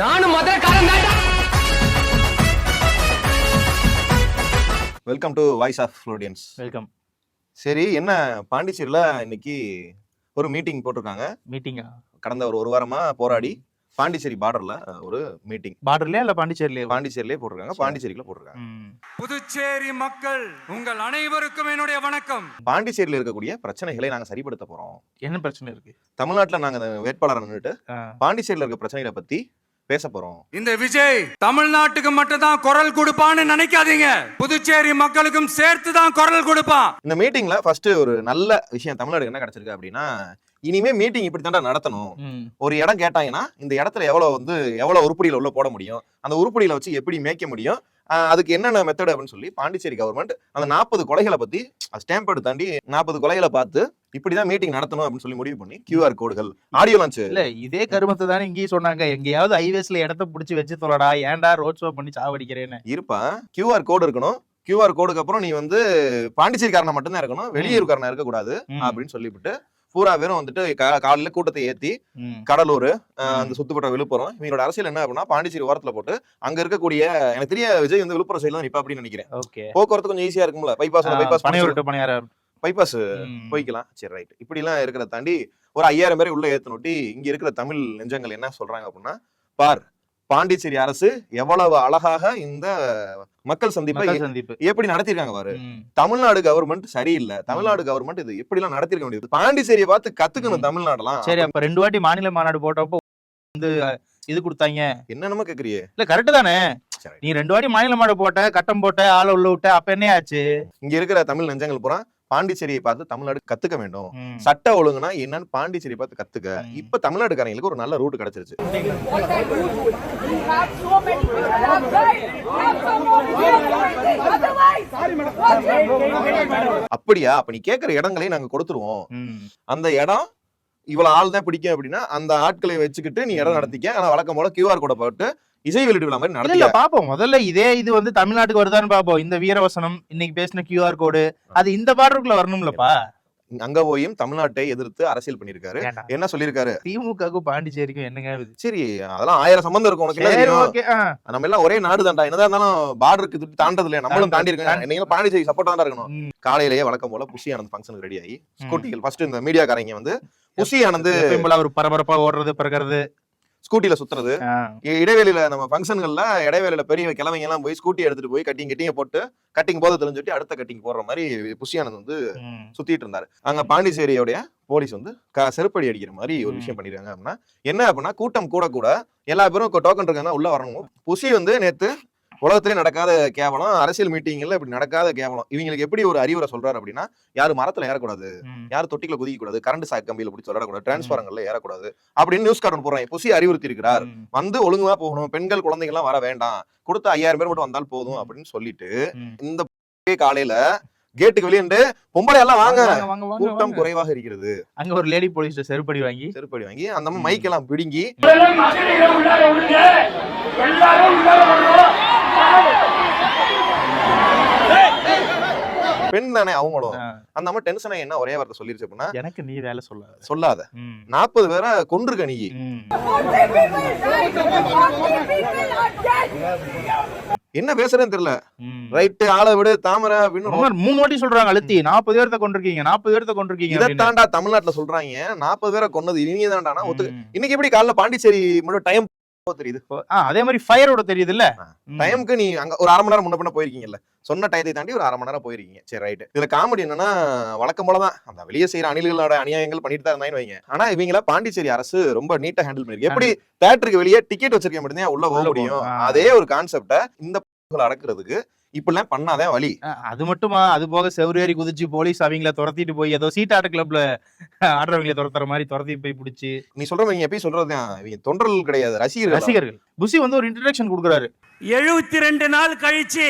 நானும் மதுரக்காரன் welcome to voice of ஃப்ளோடியன்ஸ் வெல்கம் சரி என்ன பாண்டிச்சேரியில் இன்னைக்கு ஒரு மீட்டிங் போட்டிருக்காங்க. மீட்டிங்கா கடந்த ஒரு ஒரு வாரமா போராடி பாண்டிச்சேரி பார்டர்ல ஒரு மீட்டிங் பார்டர்லயா இல்ல பாண்டிச்சேரிலயா பாண்டிச்சேரியிலே போட்டிருக்காங்க பாண்டிச்சேரியில போட்டிருக்காங்க. புதுச்சேரி மக்கள் உங்கள் அனைவருக்கும் என்னுடைய வணக்கம். பாண்டிச்சேரியில இருக்கக்கூடிய பிரச்சனைகளை நாங்க சரிப்படுத்த போறோம். என்ன பிரச்சனை இருக்கு? தமிழ்நாட்டுல நாங்க அந்த வேட்பாளர் நின்றுட்டு. பாண்டிச்சேரியில இருக்க பிரச்சனைகளை பத்தி பேச போறோம். இந்த விஜய் தமிழ்நாட்டுக்கு மட்டும் தான் குரல் கொடுப்பான்னு நினைக்காதீங்க. புதுச்சேரி மக்களுக்கும் சேர்த்து தான் குரல் கொடுப்பான். இந்த மீட்டிங்ல ஃபர்ஸ்ட் ஒரு நல்ல விஷயம் தமிழ்நாடு என்ன கிடைச்சிருக்கு அப்படின்னா இனிமே மீட்டிங் இப்படி தாண்டா நடத்தணும். ஒரு இடம் கேட்டாங்கன்னா இந்த இடத்துல எவ்வளவு வந்து எவ்வளவு உருப்படியில உள்ள போட முடியும்? அந்த உருப்படியில வச்சு எப்படி மேய்க்க முடியும்? ஆஹ் அதுக்கு என்னென்ன மெத்தட் அப்படின்னு சொல்லி பாண்டிச்சேரி கவர்மெண்ட் அந்த நாற்பது கொலைகளை பத்தி ஸ்டாம்ப் தாண்டி நாற்பது கொலைகளை பார்த்து இப்படிதான் மீட்டிங் நடத்தணும் அப்படின்னு சொல்லி முடிவு பண்ணி கியூஆர் கோடுகள் ஆடியோ லான்ச் இல்ல இதே கருமத்தை தானே இங்கேயும் சொன்னாங்க. எங்கேயாவது ஹைவேஸ்ல இடத்த புடிச்சு வச்சு தொலைடா ஏன்டா ரோட் ஷோ பண்ணி சாவடிக்கிறேன்னு. இருப்பா. கியூஆர் கோடு இருக்கணும். கியூஆர் கோடுக்கு அப்புறம் நீ வந்து பாண்டிச்சேரிக்காரனை மட்டும்தான் இருக்கணும் வெளியூர்காரனா இருக்கக்கூடாது. அப்படின்னு சொல்லிவிட்டு பூரா பேரும் வந்துட்டு காலையில கூட்டத்தை ஏத்தி. கடலூர். அந்த சுத்துப்பட்ட விழுப்புரம் இவங்களோட அரசியல் என்ன அப்படின்னா பாண்டிச்சேரி ஓரத்துல போட்டு அங்க இருக்கக்கூடிய எனக்கு தெரிய விஜய் வந்து விழுப்புரம் சைடுல தான் நிப்பா அப்படின்னு நினைக்கிறேன் போக்குவரத்து கொஞ்சம் ஈஸியா இருக்கும்ல. Bypass bypass bypass. போய்க்கலாம். சரி ரைட் இப்படி எல்லாம் இருக்கிறத தாண்டி ஒரு ஐயாயிரம் பேரை உள்ள ஏத்தனொட்டி இங்க இருக்கிற தமிழ் நெஞ்சங்கள் என்ன சொல்றாங்க அப்படின்னா பார் பாண்டிச்சேரி அரசு எவ்வளவு அழகாக இந்த மக்கள் சந்திப்பை சந்திப்பு. எப்படி நடத்திருக்காங்க பாரு. தமிழ்நாடு கவர்மெண்ட் சரியில்லை. தமிழ்நாடு கவர்மெண்ட் இது எப்படி எல்லாம் நடத்திருக்க முடியுது. பாண்டிச்சேரியை பார்த்து கத்துக்கணும் தமிழ்நாடுலாம் சரி அப்ப ரெண்டு வாட்டி மாநில மாநாடு போட்டப்போ வந்து இது கொடுத்தாங்க. என்னென்னமோ கேக்குறியே. இல்ல கரெக்ட் தானே. நீ ரெண்டு வாட்டி மாநில மாநாடு போட்ட கட்டம் போட்ட ஆள உள்ள விட்ட அப்ப என்ன ஆச்சு இங்க இருக்கிற தமிழ் நெஞ்சங்கள் பூரா பாண்டிச்சேரியை பார்த்து தமிழ்நாடு கத்துக்க வேண்டும். சட்ட ஒழுங்குனா என்னன்னு பாண்டிச்சேரி பார்த்து கத்துக்க. இப்ப தமிழ்நாட்டுக்காரங்களுக்கு ஒரு நல்ல ரூட் கிடைச்சிருச்சு. அப்படியா? அப்ப நீ கேக்குற இடங்களையும் நாங்க கொடுத்துருவோம். அந்த இடம் இவ்வளவு ஆள் தான் பிடிக்கும் அப்படின்னா அந்த ஆட்களை வச்சுக்கிட்டு நீ இடம் நடத்திக்க. ஆனா வழக்கம் போல கியூஆர் கோட போட்டு இசை வெளியீட்டு விழா மாதிரி இல்ல பாப்போம் முதல்ல இதே இது வந்து தமிழ்நாட்டுக்கு வருதான்னு பாப்போம் இந்த வீரவசனம் இன்னைக்கு பேசின கியூஆர் கோடு அது இந்த பார்டருக்குள்ள வரணும்லப்பா அங்க போயும் தமிழ்நாட்டை எதிர்த்து அரசியல் பண்ணிருக்காரு. என்ன சொல்லியிருக்காரு திமுகவுக்கும் பாண்டிச்சேரிக்கும் என்னங்க? சரி அதெல்லாம் ஆயிரம் சம்பந்தம் இருக்கும் உனக்கு. நம்ம எல்லாம் ஒரே நாடு தான்டா என்னதான் இருந்தாலும் பார்டருக்கு துட்டி தாண்டது இல்லையா நம்மளும் தாண்டி இருக்கோம் தாண்டி- நீங்க பாண்டிச்சேரி சப்போர்ட் தான் இருக்கணும். காலையிலேயே வழக்கம் போல புஷி ஆனந்த் ஃபங்க்ஷனுக்கு ரெடி ஆகி ஸ்கூட்டிகள் ஃபர்ஸ்ட் இந்த மீடியாக்காரங்க வந்து புஷி ஆனந்த் ஒரு பரபரப்பா ஓடுறது பிறக்கிறது ஸ்கூட்டில சுத்துறது இடைவெளியில நம்ம ஃபங்க்ஷன்கள்ல இடைவேளையில பெரிய கிழமைங்க எல்லாம் போய் ஸ்கூட்டி எடுத்துட்டு போய் கட்டிங் கட்டிங்க போட்டு கட்டிங் போதை தெரிஞ்சுட்டு அடுத்த கட்டிங் போடுற மாதிரி புஷி ஆனந்த் வந்து. சுத்திட்டு இருந்தாரு அங்க பாண்டிச்சேரியோடைய போலீஸ் வந்து செருப்படி அடிக்கிற மாதிரி ஒரு. விஷயம் பண்ணிருக்காங்க அப்படின்னா என்ன அப்படின்னா கூட்டம் கூட கூட எல்லா பேரும் டோக்கன் இருக்காங்க உள்ள வரணும் புஷி வந்து நேத்து உலகத்திலே நடக்காத கேவலம் அரசியல் மீட்டிங்ல இப்படி நடக்காத கேவலம். இவங்களுக்கு எப்படி ஒரு அறிவுரை சொல்றாரு அப்படின்னா யாரும் மரத்துல ஏறக்கூடாது. யாரும் தொட்டில குதிக்க கூடாது கரண்ட் சாக்கு கம்பியில பிடிச்சி விளையாடக்கூடாது. டிரான்ஸ்பாரங்கள்ல ஏறக்கூடாது. அப்படின்னு நியூஸ் கார்டன் போடுறாங்க புசி அறிவுறுத்தி இருக்கிறார். வந்து ஒழுங்கா போகணும். பெண்கள் குழந்தைங்க எல்லாம் வர வேண்டாம். கொடுத்த ஐயாயிரம் பேர் மட்டும் வந்தால் போதும் அப்படின்னு சொல்லிட்டு. இந்த காலையில கேட்டுக்கு வெளியே பொம்பளை எல்லாம் வாங்க. கூட்டம். குறைவாக இருக்கிறது. அங்க ஒரு லேடி போலீஸ் செருப்படி வாங்கி. செருப்படி வாங்கி அந்த மைக் எல்லாம் பிடுங்கி பெண் தானே அவங்களும். அந்த அம்மா டென்ஷன் என்ன ஒரே வார்த்தை சொல்லிருச்சு அப்படின்னா எனக்கு நீ வேலை சொல்லாத சொல்லாத. நாற்பது பேரை கொன்றுக்க நீ ம். 40 people died. 40 people are dead. என்ன பேசுறேன்னு தெரியல. ரைட்டு ஆளை விடு தாமரை அப்படின்னு மூணு வாட்டி சொல்றாங்க அழுத்தி நாற்பது பேர்த்த கொண்டிருக்கீங்க நாற்பது பேர்த்த கொண்டிருக்கீங்க அப்படின்னு. இதைத்தாண்டா தமிழ்நாட்டுல சொல்றாங்க நாற்பது பேரை கொன்னது இவங்க தான்டா ஒத்து. இன்னைக்கு எப்படி காலைல பாண்டிச்சேரி மட்டும் டைம் தெரியுது. அதே மாதிரி ஃபயரோட தெரியுது இல்ல டைமுக்கு நீ அங்க ஒரு அரை மணி நேரம் முன்ன போயிருக்கீங்கல்ல? சொன்ன டயத்தை தாண்டி ஒரு அரை மணி நேரம் போயிருக்கீங்க. சரி ரைட் இதுல காமெடி என்னன்னா வழக்கம் போலதான். அந்த வெளியே செய்யற அணில்களோட அநியாயங்கள் பண்ணிட்டு தான் இருந்தாங்கன்னு வைங்க. ஆனா இவங்கள பாண்டிச்சேரி அரசு ரொம்ப நீட்டா ஹேண்டில் பண்ணிருக்கு எப்படி தேட்டருக்கு வெளியே டிக்கெட் வச்சிருக்க மட்டும்தான் உள்ள போக முடியும். அதே ஒரு கான்செப்ட இந்த அடக்குறதுக்கு இப்படிலாம் பண்ணாதான் வழி அது மட்டுமா? அது போக செவ்வரேறி குதிச்சு போலீஸ் அவங்கள துரத்திட்டு போய் ஏதோ சீட்டாட்ட கிளப்ல ஆடுறவங்கள துரத்துற மாதிரி துரத்தி போய் பிடிச்சி. நீ சொல்றவங்க எப்பயும் இவங்க தொண்டர்கள் கிடையாது ரசிகர்கள் ரசிகர்கள். புசி வந்து ஒரு இன்ட்ரடக்ஷன் கொடுக்குறாரு. எழுபத்தி ரெண்டு நாள் கழிச்சு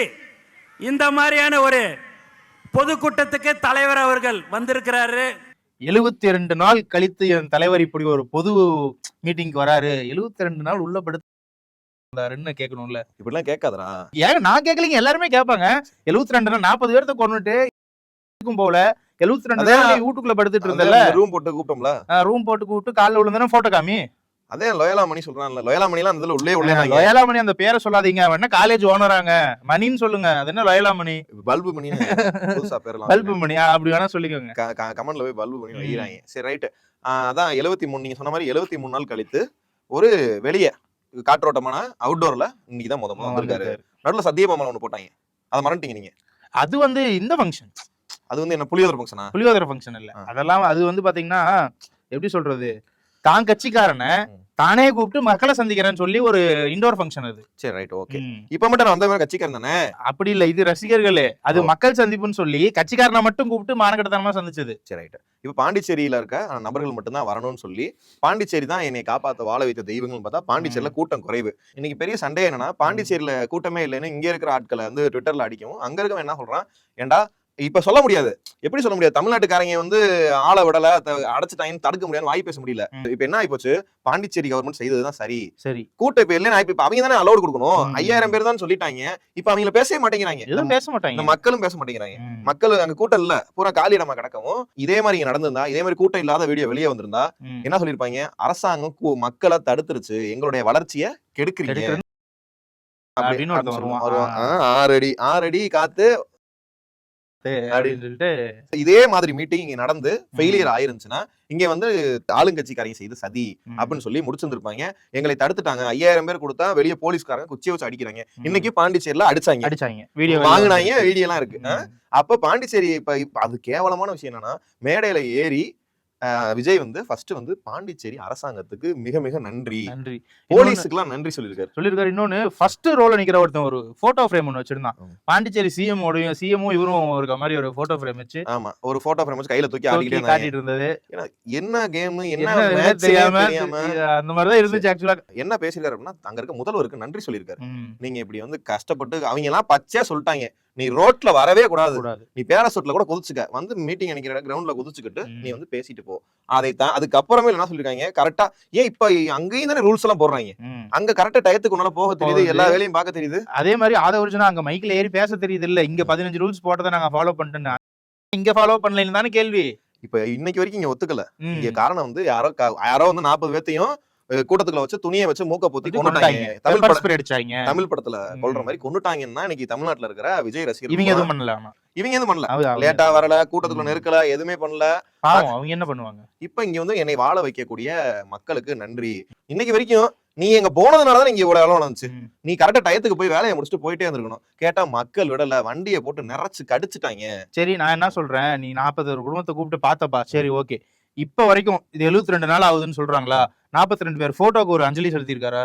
இந்த மாதிரியான ஒரு பொதுக்கூட்டத்துக்கு தலைவர் அவர்கள் வந்திருக்கிறாரு. எழுபத்தி ரெண்டு நாள் கழித்து என் தலைவர் இப்படி ஒரு பொது மீட்டிங்க்கு வராரு. எழுபத்தி ரெண்டு நாள் உள்ள படுத்தாருன்னு கேட்கணும்ல. இப்படிலாம் கேட்காதடா. ஏன் நான் கேட்கலீங்க எல்லாருமே கேட்பாங்க. எழுபத்தி ரெண்டு நாள் நாற்பது பேர்த்த கொண்டுட்டு போல எழுபத்தி ரெண்டு வீட்டுக்குள்ள படுத்துட்டு இருந்தல ரூம் போட்டு கூப்பிட்டோம்ல. ரூம் போட்டு கூப்பிட்டு காலைல விழுந்தானே போட்டோ காமி அதே லோயலா மணி சொல்றான்ல. லோயலா மணிலாம் அந்த உள்ளே உள்ளே லொயலாமணி அந்த பேரை சொல்லாதீங்க. என்ன காலேஜ் ஓனராங்க மணின்னு சொல்லுங்க. அது என்ன லொயலாமணி? பல்பு மணி புதுசா பேர்லாம் பல்பு மணி அப்படி வேணா சொல்லிக்கோங்க. கமெண்ட்ல போய் பல்பு பண்ணி ம். வைக்கிறாங்க. சரி ரைட்டு அதான் எழுபத்தி மூணு நீங்க சொன்ன மாதிரி எழுபத்தி மூணு நாள் கழித்து ஒரு வெளியே காற்றோட்டமான அவுட்டோர்ல இன்னைக்கு தான் முத முத வந்திருக்காரு. நடுவில் சத்தியபாமலை ஒன்று போட்டாங்க. அதை மறந்துட்டீங்க நீங்க. அது வந்து இந்த ஃபங்க்ஷன் அது வந்து என்ன புளியோதர் ஃபங்க்ஷனா புலியோதரை ஃபங்க்ஷன் இல்ல. அதெல்லாம் அது வந்து பாத்தீங்கன்னா எப்படி சொல்றது? தான் கட்சிக்காரனை. தானே கூப்பிட்டு மக்களை சந்திக்கிறேன்னு சொல்லி ஒரு இண்டோர் ஃபங்க்ஷன் அது. சரி ரைட் ஓகே. இப்போ மட்டும் நான் வந்த கட்சிக்காரன் தானே? அப்படி இல்ல இது ரசிகர்களே. அது. மக்கள் சந்திப்புன்னு சொல்லி கட்சிக்காரனை மட்டும் கூப்பிட்டு மானக்கட்டத்தனமா சந்திச்சது. சரி ரைட் இப்போ பாண்டிச்சேரியில இருக்க நபர்கள் மட்டும்தான் வரணும்னு சொல்லி பாண்டிச்சேரி தான் என்னை காப்பாத்த வாழ வைத்த தெய்வங்கள்னு பார்த்தா பாண்டிச்சேரியில கூட்டம் குறைவு. இன்னைக்கு பெரிய சண்டே என்னன்னா பாண்டிச்சேரியில கூட்டமே இல்லைன்னு இங்க இருக்கிற ஆட்களை வந்து ட்விட்டர்ல அடிக்கவும் அங்க இருக்கவன் என்ன சொல்றான்? ஏன்டா இப்ப சொல்ல முடியாது. எப்படி சொல்ல முடியாது? தமிழ்நாட்டுக்காரங்க வந்து ஆளை விடல அடைச்சிட்டாங்கன்னு தடுக்க முடியாது வாய் பேச முடியல. இப்ப என்ன ஆயிப்போச்சு? பாண்டிச்சேரி கவர்மெண்ட் செய்ததுதான் சரி. சரி. இப்ப இல்லைன்னா இப்ப அவங்க தானே அலோடு கொடுக்கணும். ஐயாயிரம் பேர் தான் சொல்லிட்டாங்க. இப்ப அவங்கள பேசவே மாட்டேங்கிறாங்க. பேச மாட்டாங்க. மக்களும் பேச மாட்டேங்கிறாங்க. மக்கள் அங்க கூட்டம் இல்ல. பூரா காலி இடமா கிடக்கவும் இதே மாதிரி இங்க நடந்திருந்தா இதே மாதிரி கூட்டம் இல்லாத வீடியோ வெளியே வந்திருந்தா. என்ன சொல்லிருப்பாங்க அரசாங்கம் மக்களை தடுத்துருச்சு. எங்களுடைய வளர்ச்சியை கெடுக்குறீங்க. அப்படின்னு ஆறு அடி ஆறு அடி காத்து அப்படின்னு சொல்லிட்டு இதே மாதிரி மீட்டிங் இங்க நடந்து ஃபெயிலியர் ஆயிருந்துச்சுன்னா இங்க வந்து ஆளுங்கட்சிக்காரங்க செய்து சதி. அப்படின்னு சொல்லி முடிச்சிருந்திருப்பாங்க. எங்களை தடுத்துட்டாங்க. ஐயாயிரம் பேர் கொடுத்தா வெளியே போலீஸ்காரங்க குச்சியை வச்சு அடிக்கிறாங்க. இன்னைக்கு பாண்டிச்சேரியில அடிச்சாங்க. அடிச்சாங்க. வீடியோ வாங்கினாங்க வீடியோ எல்லாம் இருக்கு? அப்ப பாண்டிச்சேரி இப்ப அது கேவலமான விஷயம் என்னன்னா மேடையில ஏறி விஜய் வந்து ஃபர்ஸ்ட் வந்து பாண்டிச்சேரி அரசாங்கத்துக்கு மிக மிக நன்றி. நன்றி. போலீஸுக்குலாம் நன்றி சொல்லியிருக்காரு. சொல்லியிருக்காரு. இன்னொன்னு ஃபர்ஸ்ட் ரோல நிக்கிற ஒருத்தன் ஒரு போட்டோ ஃப்ரேம் ஒன்று வச்சிருந்தான். பாண்டிச்சேரி சிஎம் ஓடையும் சிஎம்மும் இவரும் இருக்க மாதிரி ஒரு போட்டோ ஃப்ரேம் வச்சு ஆமா. ஒரு போட்டோ ஃப்ரேம் வச்சு கையில தூக்கி ஆடிக்கிட்டே காட்டிட்டு இருந்தது. என்ன கேம் என்ன தெரியாம தெரியாம அந்த மாதிரி தான் இருந்துச்சு ஆக்சுவலா என்ன பேசியிருக்காரு அப்படின்னா அங்க இருக்க முதல்வருக்கு நன்றி சொல்லியிருக்காரு. நீங்க இப்படி வந்து கஷ்டப்பட்டு அவங்க எல்லாம் பச்சையா சொல்லிட்டாங்க. நீ ரோட்ல வரவே கூடாது. நீ பேராசூட்ல கூட குதிச்சுக்க. வந்து மீட்டிங் அடிக்கிற கிரவுண்ட்ல குதிச்சுக்கிட்டு. நீ வந்து பேசிட்டு போ. அதை தான் அதுக்கப்புறமே என்ன சொல்லிருக்காங்க? கரெக்டா ஏன் இப்ப அங்கேயும் தானே ரூல்ஸ் எல்லாம் போடுறாங்க. அங்க கரெக்டா டயத்துக்கு உன்னால போக தெரியுது. எல்லா வேலையும் பார்க்க தெரியுது. அதே மாதிரி ஆதவர்ஜனா அங்க மைக்ல ஏறி பேச தெரியுது இல்ல. இங்க பதினஞ்சு ரூல்ஸ் போட்டதை நாங்க ஃபாலோ பண்ணிட்டோம் இங்க ஃபாலோ பண்ணலன்னு தானே கேள்வி. இப்ப இன்னைக்கு வரைக்கும் இங்க ஒத்துக்கல. இங்க காரணம் வந்து யாரோ யாரோ வந்து நாற்பது பேத்தையும் அஹ், கூட்டத்துக்குள்ள வச்சு துணியை வச்சு மூக்க பொத்தி கொண்டுட்டாங்க. தமிழ் Pepper பட spray அடிச்சாங்க தமிழ் படத்துல ம். கொல்ற மாதிரி கொண்டுட்டாங்கன்னா இன்னைக்கு தமிழ்நாட்டுல இருக்கிற விஜய் ரசிகர் இவங்க எதுவும் பண்ணல இவங்க எதுவும் பண்ணல. லேட்டா வரல கூட்டத்துக்குள்ள ம். நெருக்கல எதுவுமே பண்ணல. அவங்க என்ன பண்ணுவாங்க? இப்ப இங்க வந்து என்னை வாழ வைக்கக்கூடிய மக்களுக்கு நன்றி. இன்னைக்கு வரைக்கும் நீ எங்க போனதுனாலதான் இங்க இவ்வளவு அளவு நடந்துச்சு ம். நீ கரெக்டா டயத்துக்கு போய் வேலையை முடிச்சுட்டு போயிட்டே இருந்திருக்கணும். கேட்டா மக்கள் விடல வண்டியை போட்டு நிறைச்சு கடிச்சிட்டாங்க. சரி நான் என்ன சொல்றேன்? நீ நாற்பது குடும்பத்தை கூப்பிட்டு பார்த்தப்பா. சரி ஓகே. இப்ப வரைக்கும் இது 72 ரெண்டு நாள் ஆகுதுன்னு சொல்றாங்களா? 42 ரெண்டு பேர் போட்டோக்கு ஒரு அஞ்சலி செலுத்திருக்காரா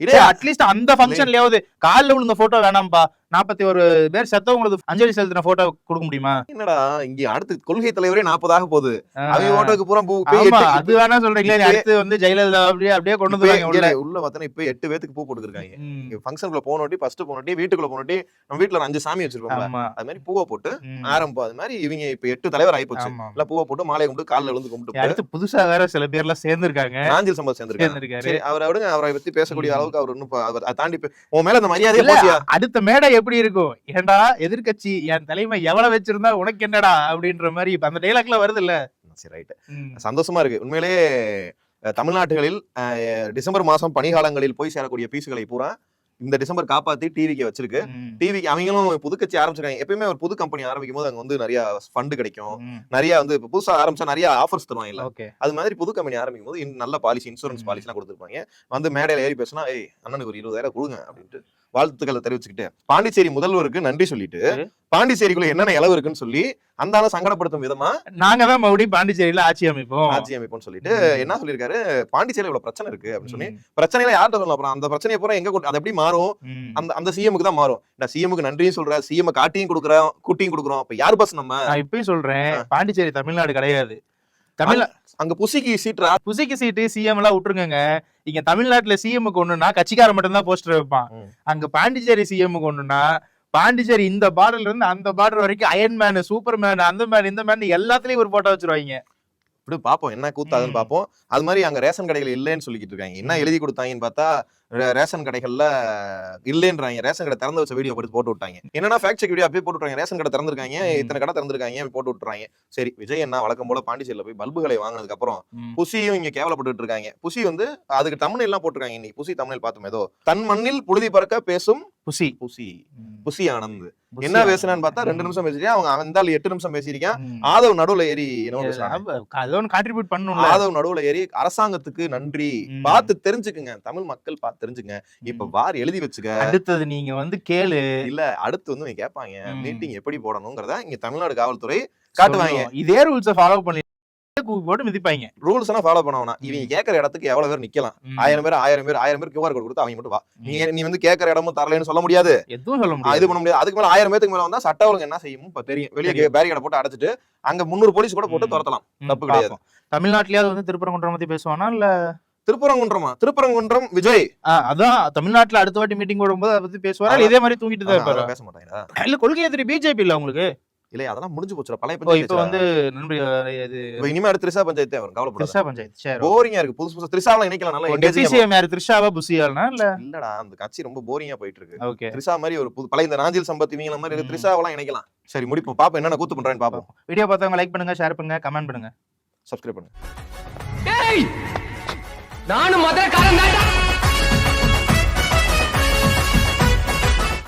இதே அட்லீஸ்ட் அந்த ஃபங்க்ஷன்லயாவது கால்ல விழுந்த போட்டோ வேணாம்பா. நாற்பத்தி ஒரு பேர் செத்தவங்களுக்கு அஞ்சலி செலுத்தின போட்டோ கொடுக்க முடியுமா? என்னடா இங்க அடுத்து கொள்கை தலைவரே நாற்பதாக போகுது. அவங்க ஓட்டோக்கு பூரா பூ- அது வேணா சொல்றீங்களே அடுத்து வந்து ஜெயலலிதா அப்படியே அப்படியே கொண்டு வந்துருவாங்க உள்ள. பார்த்தா இப்ப எட்டு பேத்துக்கு பூ போட்டுருக்காங்க ஃபங்க்ஷனுக்குள்ள போனோட்டி ஃபர்ஸ்ட் போனோட்டி வீட்டுக்குள்ள போனோட்டி நம்ம வீட்டுல அஞ்சு சாமி வச்சிருப்போம்ல ஆமா. அது மாதிரி பூவை போட்டு ஆரம்பம். அது மாதிரி இவங்க இப்ப எட்டு தலைவர் ஆயிப்போச்சு ஆமா. இல்ல பூவை போட்டு மாலையை கும்பிட்டு காலில் விழுந்து கும்பிட்டு அடுத்து புதுசா வேற சில பேர்லாம் சேர்ந்திருக்காங்க. நாஞ்சில் சம்பவம் சேர்ந்திருக்காங்க. அவரை விடுங்க அவரை பத்தி பேசக்கூடிய. அளவுக்கு அவர் இன்னும் தாண்டி உன் மேல அந்த போச்சியா? அடுத்த மேடை எப்படி இருக்கும்? ஏன்டா எதிர்க்கட்சி என் தலைமை எவ்வளவு வச்சிருந்தா உனக்கு என்னடா அப்படின்ற மாதிரி இப்ப அந்த டைலாக்ல வருது இல்ல சரி ரைட் சந்தோஷமா இருக்கு. உண்மையிலே அஹ், தமிழ்நாட்டுகளில் டிசம்பர் மாசம் பனிகாலங்களில் போய் சேரக்கூடிய பீஸுகளை பூரா இந்த டிசம்பர் காப்பாத்தி டிவிக்கு வச்சிருக்கு. டிவிக்கு அவங்களும் புதுக்கட்சி ஆரம்பிச்சிருக்காங்க. எப்பயுமே ஒரு புது கம்பெனி ஆரம்பிக்கும் போது அங்க வந்து நிறைய ஃபண்ட் கிடைக்கும். நிறைய வந்து இப்ப புதுசா ஆரம்பிச்சா நிறைய ஆஃபர்ஸ் தருவாங்க இல்ல. அது மாதிரி புது கம்பெனி ஆரம்பிக்கும் போது நல்ல பாலிசி இன்சூரன்ஸ். பாலிசி எல்லாம் கொடுத்துருப்பாங்க. வந்து மேடையில ஏறி பேசினா ஏய் அண்ணனுக்கு ஒரு இருபதாயிரம் கொடுங்க அப்படின்ட்டு. வாழ்த்துக்களை தெரிவிச்சுக்கிட்டு பாண்டிச்சேரி முதல்வருக்கு நன்றி சொல்லிட்டு சரி. பாண்டிச்சேரிக்குள்ள என்னென்ன இளவு இருக்குன்னு சொல்லி அந்த ஆளை சங்கடப்படுத்தும் விதமா நாங்க தான் மறுபடியும் பாண்டிச்சேரியில ஆட்சி அமைப்போம். ஆட்சி அமைப்புன்னு சொல்லிட்டு. என்ன சொல்லியிருக்காரு? பாண்டிச்சேரியில இவ்வளவு பிரச்சனை இருக்கு அப்படின்னு சொல்லி பிரச்சனையில யார்கிட்ட சொல்லலாம் அப்புறம் அந்த பிரச்சனையை பூரா எங்க அது எப்படி மாறும். அந்த அந்த சிஎமுக்கு தான் மாறும். நான் சிஎமுக்கு நன்றியும் சொல்றேன். சிஎம் காட்டியும் கொடுக்குறோம் கூட்டியும் கொடுக்குறோம். இப்ப யார் பஸ் நம்ம? நான் இப்பயும் சொல்றேன். பாண்டிச்சேரி தமிழ்நாடு கிடையாது. தமிழ் அங்க புசிக்கு சீட்ரா புசிக்கு சீட்டு சிஎம் எல்லாம் விட்டுருங்க இங்க தமிழ்நாட்டுல சிஎம்க்கு ஒண்ணுனா கட்சிக்காரன் மட்டும் தான் போஸ்டர் வைப்பான். அங்க பாண்டிச்சேரி சிஎம்க்கு ஒண்ணுனா பாண்டிச்சேரி இந்த பார்டர்ல இருந்து அந்த பார்டர் வரைக்கும் அயன் மேன் சூப்பர் மேன் அந்த மேன் இந்த மேன் எல்லாத்துலயும் ஒரு போட்டோ வச்சிருவாங்க. இப்படி பார்ப்போம் என்ன கூத்தாதுன்னு. பார்ப்போம் அது மாதிரி அங்க ரேஷன் கடைகள் இல்லைன்னு சொல்லிக்கிட்டு இருக்காங்க. என்ன எழுதி கொடுத்தாங்கன்னு பார்த்தா ரேஷன் கடைகள்ல இல்லைன்றாங்க. ரேஷன் கடை திறந்து வச்ச வீடியோ எடுத்து போட்டு விட்டாங்க. என்னன்னா ஃபேக்ட் செக் வீடியோ அப்படியே போட்டு விட்டாங்க. ரேஷன் கடை திறந்திருக்காங்க. இத்தனை கடை திறந்திருக்காங்க போட்டு விட்டுறாங்க. சரி விஜய் என்ன வழக்கம் போல பாண்டிச்சேரியில போய் பல்புகளை வாங்கினதுக்கு அப்புறம். புசியும் இங்க கேவலப்பட்டு இருக்காங்க. புசி வந்து அதுக்கு தமிழ் எல்லாம் போட்டிருக்காங்க இன்னைக்கு. புசி தமிழ் பார்த்தோம் ஏதோ. தன் மண்ணில் புழுதி பறக்க பேசும் புசி. புசி. புசி ஆனந்த். என்ன. பேசுனான்னு பார்த்தா ரெண்டு நிமிஷம் பேசிருக்கேன் அவங்க வந்தால் எட்டு நிமிஷம் பேசியிருக்கேன். ஆதவ் நடுவுல ஏறி கான்ட்ரிபியூட் பண்ணணும்ல. ஆதவ் நடுவுல ஏறி அரசாங்கத்துக்கு நன்றி. பார்த்து தெரிஞ்சுக்குங்க. தமிழ் மக்கள் பார்த்து தெரிஞ்சுங்க. இப்ப வார் எழுதி வச்சுக்க. அடுத்தது நீங்க வந்து கேளு. இல்ல அடுத்து வந்து இவங்க கேட்பாங்க. மீட்டிங் எப்படி போடணுங்கிறத இங்க தமிழ்நாடு காவல்துறை காட்டுவாங்க. இதே ரூல்ஸை ஃபாலோ பண்ணி போட்டு மிதிப்பாங்க. ரூல்ஸ் எல்லாம் ஃபாலோ பண்ண வேணாம் இவங்க கேட்கற இடத்துக்கு எவ்வளவு பேர் நிக்கலாம். ஆயிரம் பேர் ஆயிரம் பேர் ஆயிரம் பேர் கியூஆர் கோட் கொடுத்து அவங்க மட்டும் வா. நீ நீ வந்து கேட்கற இடமும் தரலன்னு சொல்ல முடியாது. எதுவும் சொல்ல முடியாது. இது பண்ண முடியாது. அதுக்கு மேல ஆயிரம் பேருக்கு மேல வந்தா சட்ட ஒழுங்கு என்ன செய்யும்? இப்ப தெரியும். வெளியே பேரிகேட போட்டு அடைச்சிட்டு அங்க முந்நூறு போலீஸ் கூட போட்டு. துரத்தலாம். தப்பு கிடையாது. தமிழ்நாட்டிலயாவது வந்து திருப்பரங்குன்றம் பத்தி பேசுவானா இல்ல திருப்பரங்குன்றமா திருப்பரங்குன்றம் விஜய். அதான் தமிழ்நாட்டுல அடுத்த வாட்டி மீட்டிங் போடும்போது அதை பத்தி பேசுவாரா. இதே மாதிரி தூங்கிட்டு தான் இருப்பாரு? பேச மாட்டாங்க. இல்ல கொள்கை எதிரி பிஜேபி இல்ல உங்களுக்கு? இல்ல அதெல்லாம் முடிஞ்சு போச்சுடா பழைய பஞ்சாயத்து இப்ப வந்து நண்பர் இது இப்ப இனிமே அடுத்த திரிசா பஞ்சாயத்தே வரும் கவலைப்படாத. திரிஷா பஞ்சாயத்து சரி போரிங்கா இருக்கு புதுசு புதுசு. திரிசாவில இணைக்கலாம் நல்லா டெப்டி engaging ஆ சிஎம் யாரு? த்ரிஷாவா புசியால்னா இல்ல? இல்லடா அந்த கட்சி ரொம்ப போரிங்கா போயிட்டு இருக்கு ஓகே. திரிசா மாதிரி ஒரு புது பழைய இந்த நாஞ்சில் சம்பத் இவங்கள மாதிரி. திரிசாவெல்லாம் இணைக்கலாம். சரி முடிப்போம். பாப்போம் என்னென்ன கூத்து பண்றான்னு பாப்போம். வீடியோ பார்த்தவங்க லைக் பண்ணுங்க ஷேர் பண்ணுங்க கமெண்ட் பண்ணுங்க. சப்ஸ்கிரைப் பண்ணுங்க. டேய்! நானும் மதுரக்காரன் தான்